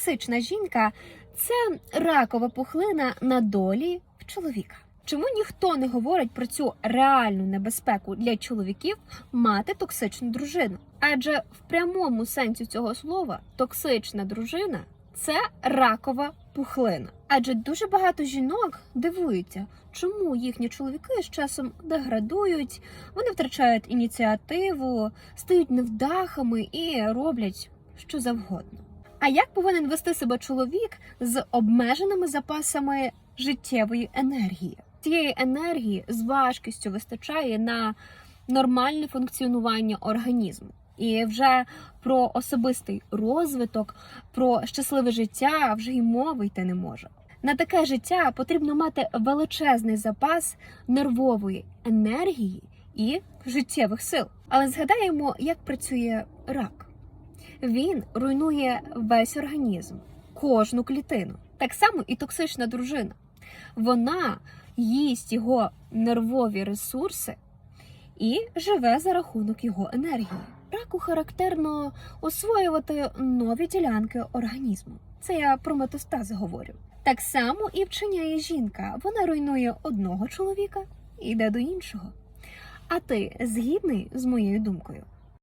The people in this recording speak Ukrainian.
токсична жінка це ракова пухлина на долі в чоловіка. Чому ніхто не говорить про цю реальну небезпеку для чоловіків мати токсичну дружину? Адже в прямому сенсі цього слова токсична дружина це ракова пухлина. Адже дуже багато жінок дивуються, чому їхні чоловіки з часом деградують, вони втрачають ініціативу, стають невдахами і роблять що завгодно. А як повинен вести себе чоловік з обмеженими запасами життєвої енергії? Цієї енергії з важкістю вистачає на нормальне функціонування організму. І вже про особистий розвиток, про щасливе життя вже й мови йти не може. На таке життя потрібно мати величезний запас нервової енергії і життєвих сил. Але згадаємо, як працює рак. Він руйнує весь організм, кожну клітину. Так само і токсична дружина. Вона їсть його нервові ресурси і живе за рахунок його енергії. Раку характерно освоювати нові ділянки організму. Це я про метастази говорю. Так само і вчиняє жінка. Вона руйнує одного чоловіка і йде до іншого. А ти згідний з моєю думкою?